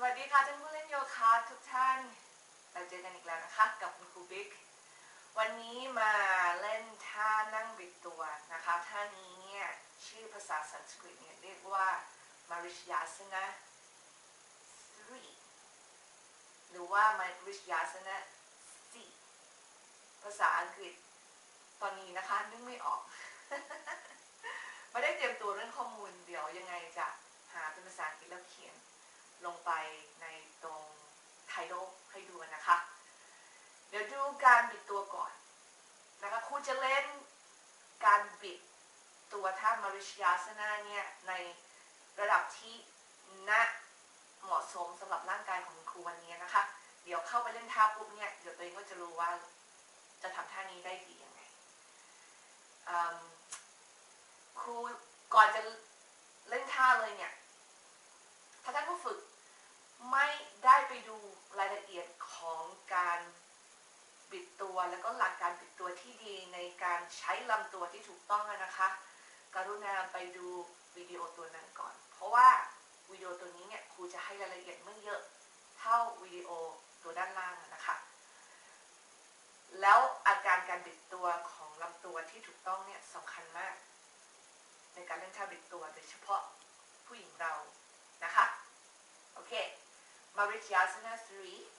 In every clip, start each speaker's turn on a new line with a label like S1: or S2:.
S1: สวัสดีค่ะท่านผู้เล่นโยคะทุกท่าน เราเจอกันอีกแล้วนะคะกับคุณครูบิ๊ก วันนี้มาเล่นท่านั่งบิดตัวนะคะท่านี้เนี่ยชื่อภาษาสันสกฤตเนี่ยเรียกว่ามาริชยาสนะ3หรือว่ามาริชยาสนะ4ภาษาอังกฤษตอนนี้นะคะนึกไม่ออก ไม่ได้เตรียมตัวเรื่องข้อมูลเดี๋ยวยังไงจะหาเป็นภาษาอังกฤษแล้วเขียน ลงไปในตรงไทโดให้ดูนะคะ เดี๋ยวดูการบิดตัวก่อนนะคะครูจะเล่นการบิดตัวท่ามาริชยาสนะเนี่ยในระดับที่น่าเหมาะสมสำหรับร่างกายของครูวันนี้นะคะ เดี๋ยวเข้าไปเล่นท่าปุ๊บเนี่ยเดี๋ยวตัวเองก็จะรู้ว่าจะทำท่านี้ได้ดียังไงครูก่อนจะเล่นท่าเลยเนี่ย ถ้าท่านผู้ฝึก ไม่ได้ไปดูรายละเอียดของการบิดตัวแล้วก็หลักการบิดตัวที่ดีในการใช้ลำตัวที่ถูกต้องอะนะคะ กรุณาไปดูวิดีโอตัวนั้นก่อน เพราะว่าวิดีโอตัวนี้เนี่ยครูจะให้รายละเอียดไม่เยอะเท่าวิดีโอตัวด้านล่างนะคะ แล้วอาการการบิดตัวของลำตัวที่ถูกต้องเนี่ยสำคัญมาก ในการเล่นท่าบิดตัวโดยเฉพาะผู้หญิงเรานะคะ โอเค Maverick 3,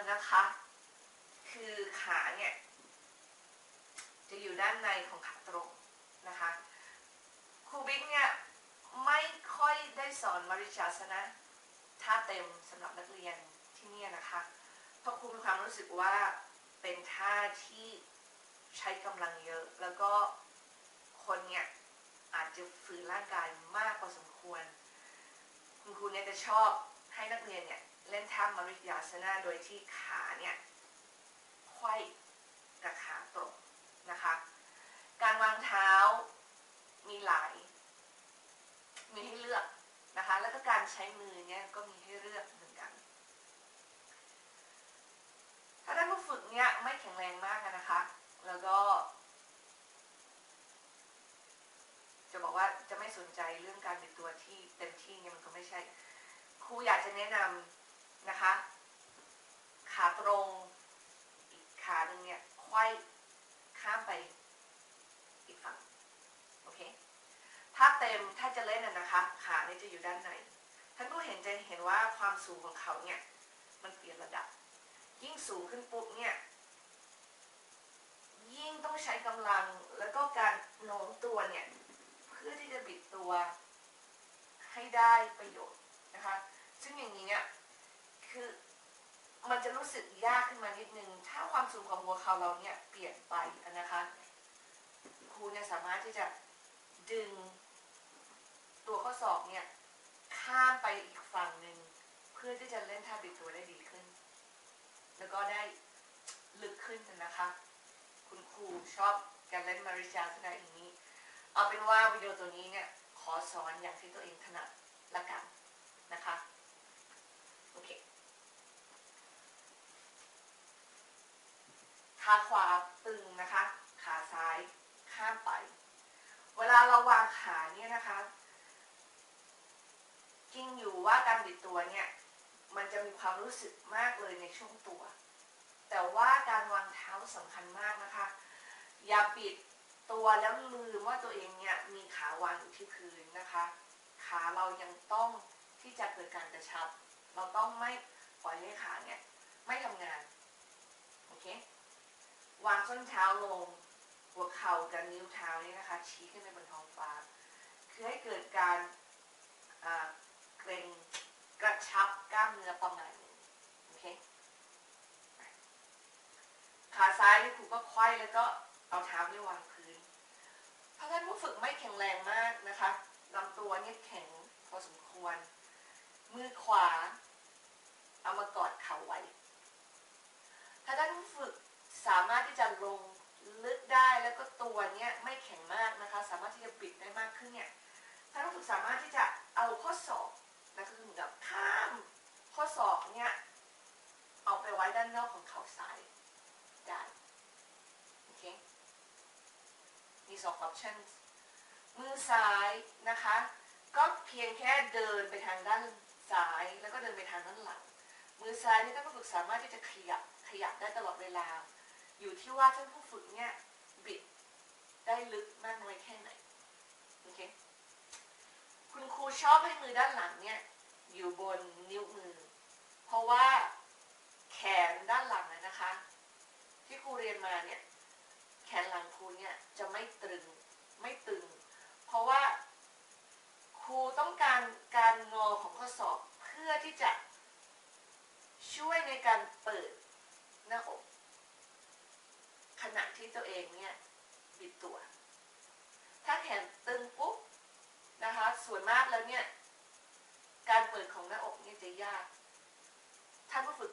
S1: นนะคะ คือขาเนี่ยจะอยู่ด้านในของขาตรงนะคะครูบิ๊กเนี่ยไม่ค่อยได้สอนมาริชาสนะท่าเต็มสำหรับนักเรียนที่นี่นะคะเพราะครูมีความรู้สึกว่าเป็นท่าที่ใช้กำลังเยอะ แล้วก็คนเนี่ยอาจจะฝืนร่างกายมากพอสมควร คุณครูเนี่ยจะชอบให้นักเรียนเนี่ย เล่นท่ามริยาสนะโดยที่ขาเนี่ยไขว้กับขาตรงนะคะ การวางเท้ามีหลาย มีให้เลือกนะคะ แล้วก็การใช้มือเนี่ยก็มีให้เลือกเหมือนกัน ถ้าท่านผู้ฝึกเนี่ยไม่แข็งแรงมากนะคะ แล้วก็ จะบอกว่าจะไม่สนใจเรื่องการบิดตัวที่เต็มที่เนี่ยมันก็ไม่ใช่ครูอยากจะแนะนำ นะคะ ขาตรงอีกขาหนึ่งเนี่ยไขว้ข้ามไปอีกฝั่งโอเคถ้าเต็มถ้าจะเล่นน่ะนะคะ ขาเนี่ยจะอยู่ด้านในท่านผู้เห็นจะเห็นว่าความสูงของเขาเนี่ยมันเปลี่ยนระดับ ยิ่งสูงขึ้นปุ๊บเนี่ยยิ่งต้องใช้กำลังแล้วก็การโน้มตัวเนี่ยเพื่อที่จะบิดตัวให้ได้ประโยชน์นะคะ ซึ่งอย่างนี้เนี่ย คือ มันจะรู้สึกยากขึ้นมานิดนึง ถ้าความสูงของหัวเข่าเราเนี่ยเปลี่ยนไปนะคะครูเนี่ยสามารถที่จะดึง ตัวข้อศอกเนี่ยข้ามไปอีกฝั่งหนึ่งเพื่อที่จะเล่นท่าบิดตัวได้ดีขึ้น แล้วก็ได้ลึกขึ้นนะคะ คุณครูชอบการเล่นมาริจาสนาอย่างนี้ เอาเป็นว่าวิดีโอตัวนี้เนี่ยขอสอนอย่างที่ตัวเองถนัดละกันนะคะ โอเค ขาขวาตึงนะคะ ขาซ้ายข้ามไป เวลาเราวางขาเนี่ยนะคะจริงอยู่ว่าการบิดตัวเนี่ยมันจะมีความรู้สึกมากเลยในช่วงตัว แต่ว่าการวางเท้าสำคัญมากนะคะ อย่าบิดตัวแล้วลืมว่าตัวเองเนี่ยมีขาวางอยู่ที่พื้นนะคะ ขาเรายังต้องที่จะเกิดการกระชับ เราต้องไม่ปล่อยให้ขาเนี่ยไม่ทำงาน โอเค วางส้นเท้าลง หัวเข่ากับนิ้วเท้านี่นะคะ ชี้ขึ้นไปบนท้องฟ้า คือให้เกิดการเกรงกระชับกล้ามเนื้อประมาณนึงโอเคขาซ้ายนี่ครูก็ไขว้แล้วก็เอาเท้านี่วางพื้นถ้าท่านผู้ฝึกไม่แข็งแรงมากนะคะลำตัวเนี่ยแข็งพอสมควร มือขวา เอามากอดเข่าไว้ ถ้าท่านผู้ฝึก สามารถที่จะลงลึกได้แล้วก็ตัวเนี่ยไม่แข็งมากนะคะ สามารถที่จะบิดได้มากขึ้นเนี่ยท่านผู้ฝึกสามารถที่จะเอาข้อศอกนะคือเหมือนกับข้ามข้อศอกเนี่ยเอาไปไว้ด้านนอกของเข่าซ้ายได้โอเคมีสอง options มือซ้ายนะคะ ก็เพียงแค่เดินไปทางด้านซ้ายแล้วก็เดินไปทางด้านหลัง มือซ้ายนี่ท่านผู้ฝึกสามารถที่จะขยับขยับได้ตลอดเวลา อยู่ที่ว่าท่านผู้ฝึกเนี่ยบิดได้ลึกมากน้อยแค่ไหนโอเคคุณครูชอบให้มือด้านหลังเนี่ย อยู่บนนิ้วมือ เพราะว่าแขนด้านหลังนะคะ ที่ครูเรียนมาเนี่ยแขนหลังครูเนี่ยจะไม่ตรึงไม่ตึง เพราะว่าครูต้องการการงอของข้อศอกเพื่อที่จะช่วยในการเปิดหน้าอก ขณะที่ตัวเองเนี่ยบิดตัว ถ้าแขนตึงปุ๊บนะคะส่วนมากแล้วเนี่ยการเปิดของหน้าอกเนี่ยจะยากท่านผู้ฝึก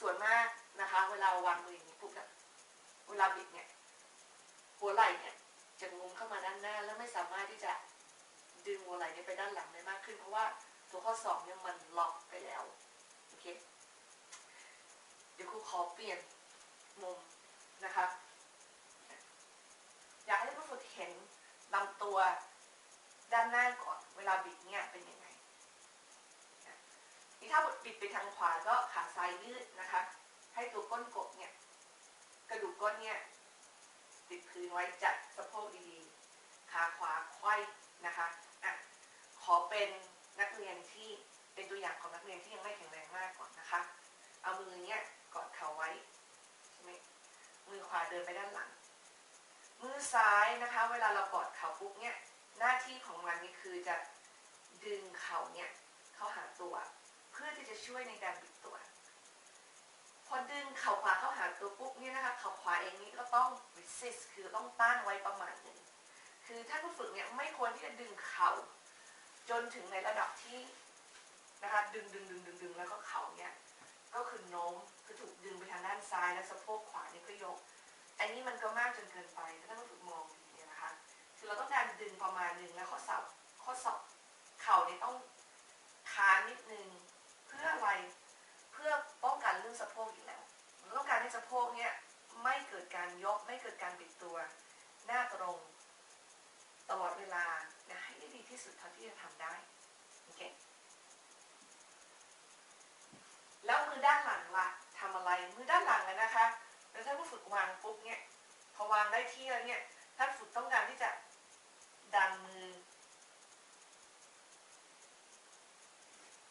S1: ส่วนมากนะคะ เวลาวางมืออย่างนี้ปุ๊บเนี่ยเวลาบิดเนี่ยหัวไหล่เนี่ยจะงุ้มเข้ามาด้านหน้า แล้วไม่สามารถที่จะดึงหัวไหล่เนี่ยไปด้านหลังได้มากขึ้น เพราะว่าตัวข้อศอกเนี่ยมันล็อกไปแล้วโอเคเดี๋ยวครูขอเปลี่ยนมุม นะคะ อยากให้ผู้ฝึกเห็นลำตัวด้านหน้าก่อน เวลาบิดเนี่ยเป็นยังไงนี่ถ้าบิดไปทางขวาก็ขาซ้ายยืดนะคะ ให้ตัวก้นกบเนี่ย กระดูกก้นเนี่ยติดพื้นไว้จัดสะโพกดีๆ ขาขวาไขว้นะคะอะขอเป็นนักเรียนที่เป็นตัวอย่างของนักเรียนที่ยังไม่แข็งแรงมากก่อนนะคะ เอามือเนี่ยกอดเข่าไว้ใช่ไหม มือขวาเดินไปด้านหลัง มือซ้ายนะคะ เวลาเรากอดเข่าปุ๊บเนี่ย หน้าที่ของมันนี่คือจะดึงเข่าเนี่ยเข้าหาตัว เพื่อที่จะช่วยในการบิดตัว พอดึงเข่าขวาเข้าหาตัวปุ๊บเนี่ยนะคะเข่าขวาเองนี่ก็ต้อง resist คือต้องต้านไว้ประมาณหนึ่งคือท่านผู้ฝึกเนี่ยไม่ควรที่จะดึงเข่าจนถึงในระดับที่นะคะดึงดึงดึงดึงดึงแล้วก็เข่าเนี่ยก็คือโน้มคือถูกดึงไปทางด้านซ้ายและสะโพก นี่ก็ยก อันนี้มันก็มากจนเกินไปถ้าท่านผู้ฝึกมองดีนะคะคือเราต้องการดึงประมาณหนึ่งแล้วข้อศอกข้อศอกเข่าเนี่ยต้องค้านนิดนึงเพื่ออะไรเพื่อป้องกันเรื่องสะโพกอยู่แล้วเราต้องการให้สะโพกเนี่ยไม่เกิดการยกไม่เกิดการบิดตัว หน้าตรงตลอดเวลานะให้ได้ดีที่สุดเท่าที่จะทำได้โอเคแล้วมือด้านหลังล่ะทำอะไรมือด้านหลังนะคะ แล้วถ้าผู้ฝึกวางปุ๊บเนี่ยพอวางได้ที่แล้วเนี่ยท่านฝึกต้องการที่จะดันมือ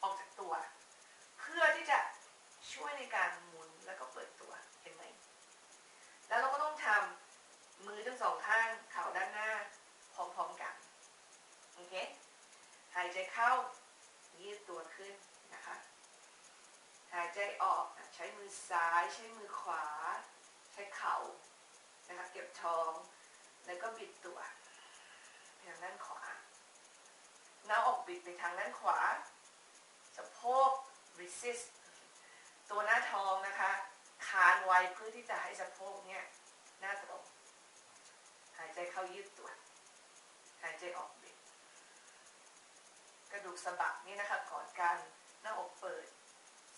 S1: ออกจากตัว เพื่อที่จะช่วยในการหมุนแล้วก็เปิดตัวเห็นไหมแล้วเราก็ต้องทำมือทั้งสองข้างเข่าด้านหน้าพร้อมๆกันโอเคหายใจเข้ายืดตัวขึ้นนะคะ หายใจออกใช้มือซ้ายใช้มือขวา ใช้เข่านะคะเก็บท้อง แล้วก็บิดตัวไปทางด้านขวาหน้าอกบิดไปทางด้านขวาสะโพก resist ตัวหน้าท้องนะคะ คานไว้เพื่อที่จะให้สะโพกเนี่ยหน้าตรง หายใจเข้ายืดตัว หายใจออกบิด กระดูกสะบักนี่นะคะกอดกันหน้าอกเปิด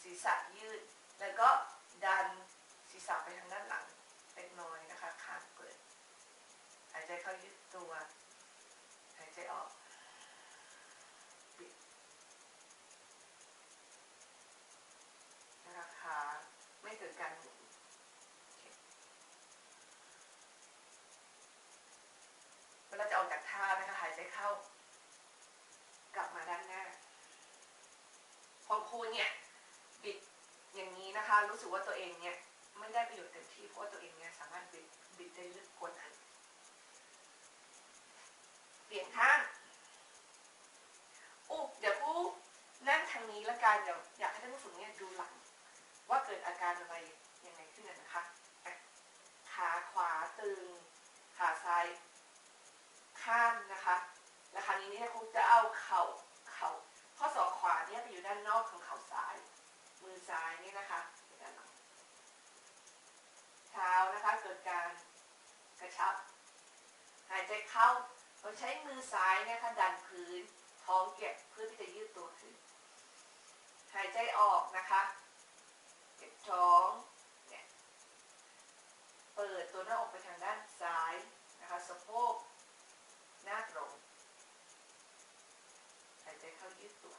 S1: ศีรษะยืด แล้วก็ดัน ศีรษะไปทางด้านหลังเล็กน้อยนะคะคางเปิด หายใจเข้ายืดตัว หายใจออกบิดนะคะขาไม่เกิดการหมุนเวลาจะออกจากท่านะคะหายใจเข้า กลับมาด้านหน้าพอครูเนี่ยบิดอย่างนี้นะคะ รู้สึกว่าตัวเองเนี่ย ไม่ได้ประโยชน์เต็มที่เพราะตัวเองเนี่ยสามารถบิดบิดได้ลึกกว่านั้นเปลี่ยนข้างอุ๊เดี๋ยวผู้นั่งทางนี้ละกันเดี๋ยวอยากให้ท่านผู้ฝึกเนี่ยดูหลัง ว่าเกิดอาการอะไรยังไงขึ้นนะคะขาขวาตึง ขาซ้ายข้ามนะคะแล้วคราวนี้เนี่ยคงจะเอาเข่าเข่าข้อศอกขวาเนี่ยไปอยู่ด้านนอกของเข่าซ้าย มือซ้ายเนี่ยนะคะ การกระชับ หายใจเข้าเราใช้มือซ้ายเนี่ยค่ะดันพื้นท้องเก็บเพื่อที่จะยืดตัวขึ้น หายใจออกนะคะเก็บท้องเนี่ยเปิดตัวหน้าอกไปทางด้านซ้ายนะคะสะโพกหน้าตรง หายใจเข้ายืดตัว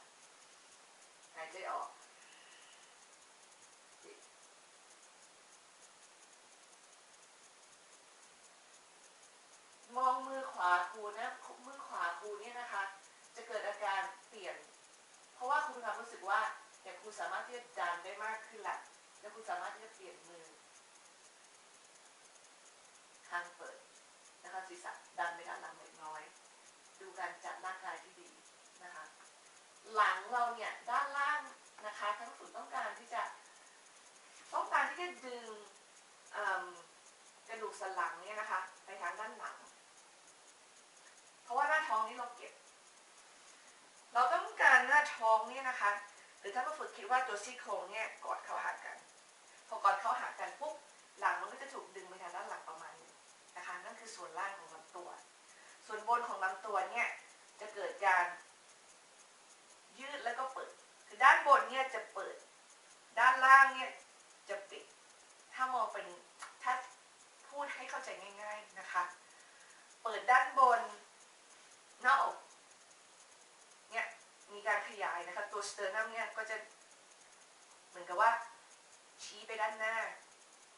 S1: หายใจออกปิดมองมือขวาครูนะมือขวาครูเนี่ยนะคะ จะเกิดอาการเปลี่ยน เพราะว่าครูมีความรู้สึกว่าอย่าง ครูสามารถที่จะดันได้มากขึ้นละแล้วครูสามารถที่จะเปลี่ยนมือข้างเปิดนะคะศีรษะดันไปด้านหลังเล็กน้อย ดูการจัดร่างกายที่ดีนะคะ หลังเราเนี่ยด้านล่างนะคะทั้งฝึกต้องการที่จะต้องการที่จะดึงกระดูกสันหลังเนี่ยนะคะ ไปทางด้านหลัง เพราะว่าหน้าท้องนี่เราเก็บ เราต้องการหน้าท้องเนี่ยนะคะ รือถ้าเราฝึกคิดว่าตัวซี่โครงเนี่ยกอดเข้าหากัน พอกอดเข้าหากันปุ๊บหลังมันก็จะถูกดึงไปทางด้านหลังประมาณนี้นะคะนั่นคือส่วนล่างของลำตัว ส่วนบนของลำตัวเนี่ยจะเกิดการยืดแล้วก็เปิด คือด้านบนเนี่ยจะเปิด ด้านล่างเนี่ยจะปิด ถ้ามองเป็นถ้าพูดให้เข้าใจง่าย ๆนะคะ เปิดด้านบนหน้าอก การขยายนะคะตัวสเตอร์นัมเนี่ยก็จะเหมือนกับว่าชี้ไปด้านหน้า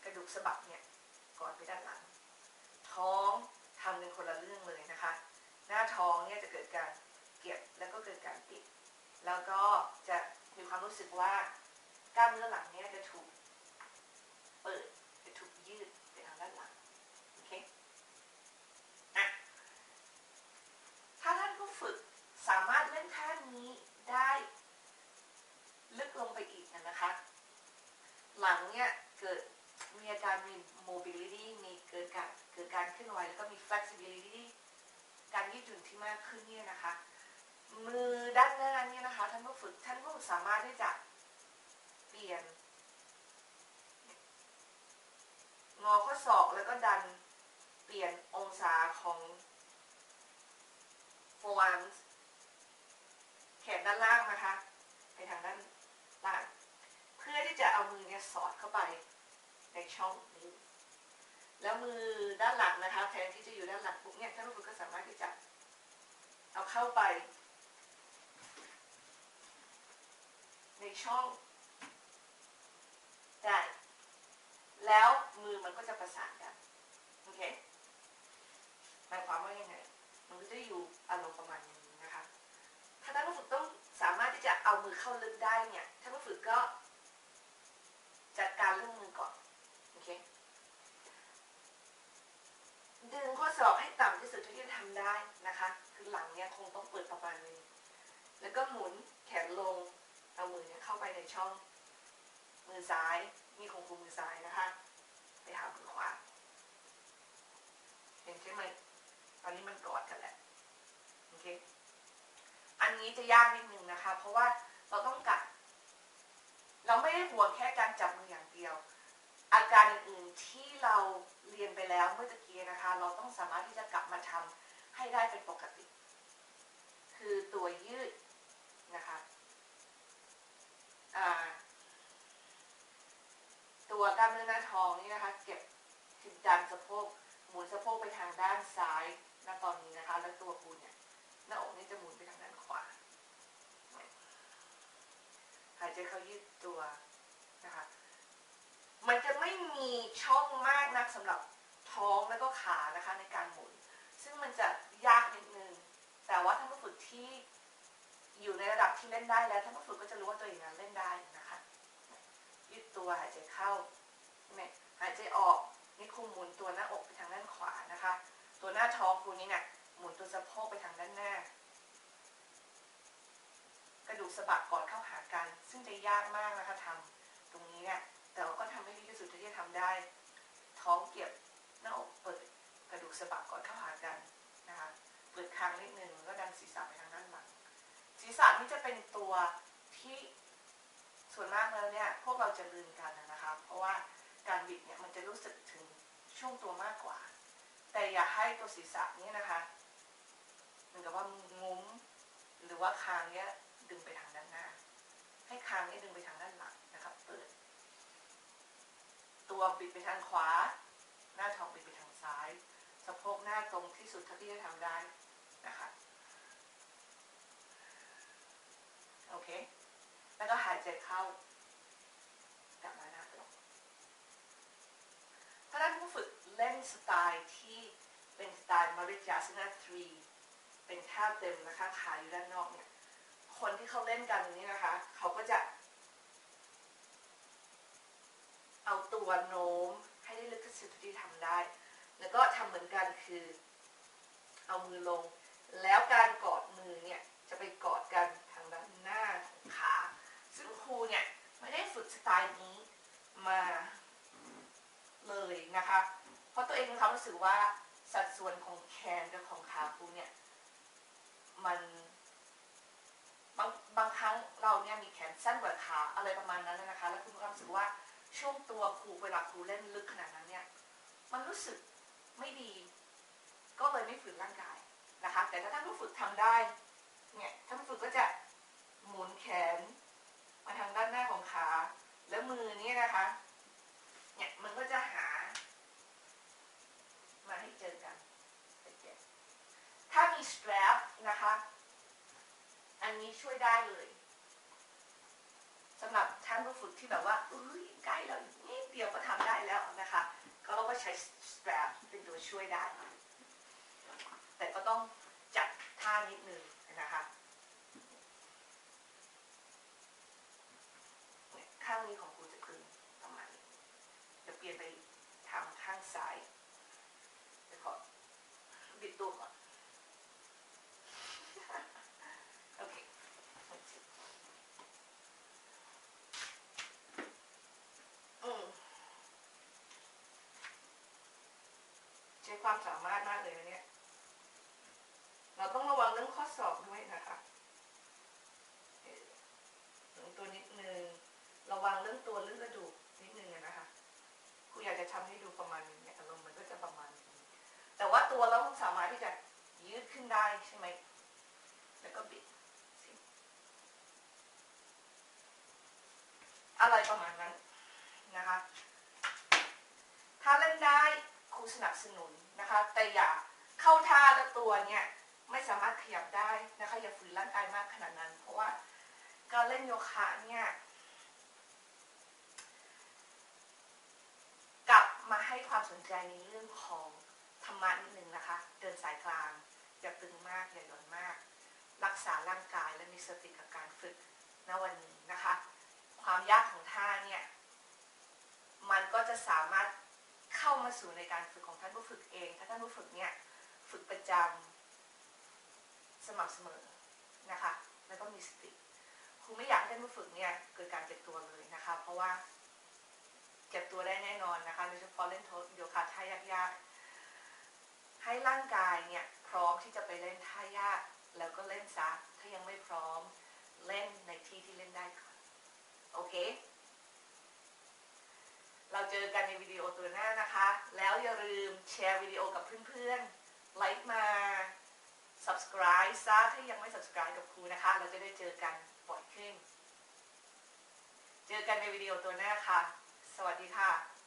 S1: กระดูกสะบักเนี่ยก่อนไปด้านหลัง ท้องทำเป็นคนละเรื่องเลยนะคะ หน้าท้องเนี่ยจะเกิดการเก็บแล้วก็เกิดการปิด แล้วก็จะมีความรู้สึกว่ากล้ามเนื้อหลังเนี่ยจะถูกเปิดจะถูกยืดไปทางด้านหลัง โอเคอะถ้าท่านผู้ฝึกสามารถเล่นท่านี้ได้ลึกลงไปอีกนะคะ หลังเนี่ยเกิดมีอาการมี mobility มีเกิดการเกิดการเคลื่อนไหวแล้วก็มี flexibility ุ่นที่มากขึ้นเนี่ยนะคะ มือด้านหน้าเนี่ยนะคะท่านผู้ฝึกท่านผู้ฝึกสามารถที่จะเปลี่ยน งอข้อศอกแล้วก็ดันเปลี่ยนองศาของ forearms แขนด้านล่างนะคะไปทางด้านล่างเพื่อที่จะเอามือเนี่ยสอดเข้าไปในช่องนี้แล้วมือด้านหลังนะคะแทนที่จะอยู่ด้านหลังปุ๊บเนี่ยท่านผู้ฝึกก็สามารถที่จะ เอาเข้าไป ในช่องได้แล้วมือมันก็จะประสานกัน โอเคหมายความว่ายังไง มันก็จะอยู่อารมณ์ประมาณนี้นะคะ ถ้าท่านผู้ฝึกต้องสามารถที่จะเอามือเข้าลึกได้เนี่ยท่านผู้ฝึกก็จัดการเรื่องมือก่อน โอเค ดึงข้อศอกให้ต่ำที่สุดที่จะทำได้นะคะ หลังเนี่ยคงต้องเปิดประมาณนึงแล้วก็หมุนแขนลงเอามือเนี่ยเข้าไปในช่อง มือซ้ายนี่คงคือมือซ้ายนะคะ ไปหามือขวาเห็นใช่ไหมตอนนี้มันกอดกันแหละโอเคอันนี้จะยากนิดนึงนะคะ เพราะว่าเราต้องกัด เราไม่ได้ห่วงแค่การจับมืออย่างเดียว อาการอื่นๆที่เราเรียนไปแล้วเมื่อตะกี้นะคะ เราต้องสามารถที่จะกลับมาทำให้ได้เป็นปกติ คือตัวยืดนะคะตัวกล้ามเนื้อหน้าท้องนี่นะคะเก็บคือดันสะโพกหมุนสะโพกไปทางด้านซ้ายณตอนนี้นะคะ แล้วตัวคุณเนี่ยหน้าอกนี่จะหมุนไปทางด้านขวาหายใจเข้ายืดตัวนะคะมันจะไม่มีช่องมากนักสำหรับท้องแล้วก็ขานะคะในการหมุน ซึ่งมันจะยากนิดนึง แต่ว่าท่านผู้ฝึกที่อยู่ในระดับที่เล่นได้แล้วท่านผู้ฝึกก็จะรู้ว่าตัวเองนั้นเล่นได้นะคะยืดตัวหายใจเข้าใช่หายใจออกนี่คุมหมุนตัวหน้าอกไปทางด้านขวานะคะ ตัวหน้าท้องคุณนี่เนี่ยหมุนตัวสะโพกไปทางด้านหน้า กระดูกสะบักกอดเข้าหากัน ซึ่งจะยากมากนะคะทำตรงนี้เนี่ยแต่ว่าก็ทำให้ดีที่สุดที่จะทำได้ ท้องเก็บหน้าอกเปิด กระดูกสะบักกอดเข้าหากัน เปิดคางนิดนึงก็ดันศีรษะไปทางด้านหลัง ศีรษะนี่จะเป็นตัวที่ส่วนมากแล้วเนี่ยพวกเราจะลืมกันนะคะเพราะว่าการบิดเนี่ยมันจะรู้สึกถึงช่วงตัวมากกว่า แต่อย่าให้ตัวศีรษะนี่ยนะคะเหมือนกับว่างุ้มหรือว่าคางเนี่ยดึงไปทางด้านหน้า ให้คางเนี่ยดึงไปทางด้านหลังนะครับ เปิด ตัวบิดไปทางขวา หน้าท้องบิดไปทางซ้าย สะโพกหน้าตรงที่สุดเท่าที่จะทำได้ นะคะโอเค แล้วก็หายใจเข้ากลับมาหน้าตรงถ้าท่านผู้ฝึกเล่นสไตล์ที่เป็นสไตล์มาริจาสนาทรีเป็นท่าเต็มนะคะขาอยู่ด้านนอกเนี่ยคนที่เขาเล่นกันนี้นะคะ เขาก็จะ เอาตัวโน้มให้ได้ลึกที่สุดที่ทำได้ แล้วก็ทำเหมือนกันคือ เอามือลง แล้วการกอดมือเนี่ยจะไปกอดกันทางด้านหน้าของขา ซึ่งครูเนี่ยไม่ได้ฝึกสไตล์นี้มาเลยนะคะ เพราะตัวเองมีควารู้สึกว่าสัดส่วนของแขนกับของขาครูเนี่ยมันบางบางครั้งเราเนี่ยมีแขนสั้นกว่าขาอะไรประมาณนั้นนะคะ แล้วคุณมีความรู้สึกว่าช่วงตัวครูเวลาครูเล่นลึกขนาดนั้นเนี่ย มันรู้สึกไม่ดี ก็เลยไม่ฝึกร่างกาย นะคะ แต่ถ้าท่านผู้ฝึกทำได้เนี่ยท่านผู้ฝึกก็จะหมุนแขนมาทางด้านหน้าของขา แล้วมือนี่นะคะเนี่ยมันก็จะหา มาให้เจอกันถ้ามี strap นะคะ อันนี้ช่วยได้เลยสำหรับท่านผู้ฝึกที่แบบว่าอุ้ยใกล้แล้วอีกนิดเดียวก็ทำได้แล้วนะคะ ก็เราก็ใช้ strap เป็นตัวช่วยได้ แต่ก็ต้องจัดท่านิดนึงนะคะข้างนี้ของครูจะตึงประมาณนี้จะเปลี่ยนไปทางข้างซ้ายเดี๋ยวขอบิดตัวก่อนโอเคอืมใช้ความสามารถมากเลยนะเนี่ย เราต้องระวังเรื่องข้อสอบด้วยนะคะเอ่อถึงตัวนิดนึง ระวังเรื่องตัวเรื่องกระดูกนิดนึงนะคะครูอยากจะทำให้ดูประมาณนี้อารมณ์มันก็จะประมาณนี้แต่ว่าตัวเราสามารถที่จะยืดขึ้นได้ใช่ไหม แล้วก็บิดสิอะไรประมาณนั้นนะคะ ถ้าเล่นได้ครูสนับสนุนนะคะ แต่อย่าเข้าท่าแล้วตัวเนี่ย สามารถขยับได้นะคะอย่าฝืนร่างกายมากขนาดนั้น เพราะว่าการเล่นโยคะเนี่ยกลับมาให้ความสนใจในเรื่องของธรรมะนิดนึงนะคะ เดินสายกลางอย่าตึงมากอย่าหย่อนมาก รักษาร่างกายและมีสติกับการฝึกณวันนี้นะคะ ความยากของท่าเนี่ยมันก็จะสามารถเข้ามาสู่ในการฝึกของท่านผู้ฝึกเอง ถ้าท่านผู้ฝึกเนี่ยฝึกประจำ สม่ำเสมอนะคะ แล้วก็มีสติครูไม่อยากให้ท่านผู้ฝึกเนี่ยเกิดการเจ็บตัวเลยนะคะ เพราะว่าเจ็บตัวได้แน่นอนนะคะโดยเฉพาะเล่นโยคะท่ายากๆ ให้ร่างกายเนี่ยพร้อมที่จะไปเล่นท่ายาก แล้วก็เล่นซะถ้ายังไม่พร้อมเล่นในที่ที่เล่นได้ก่อนโอเค เราเจอกันในวิดีโอตัวหน้านะคะ แล้วอย่าลืมแชร์วิดีโอกับเพื่อนๆไลค์มา subscribe ซะถ้ายังไม่ subscribe กับครูนะคะ เราจะได้เจอกันบ่อยขึ้น เจอกันในวิดีโอตัวหน้าค่ะ สวัสดีค่ะ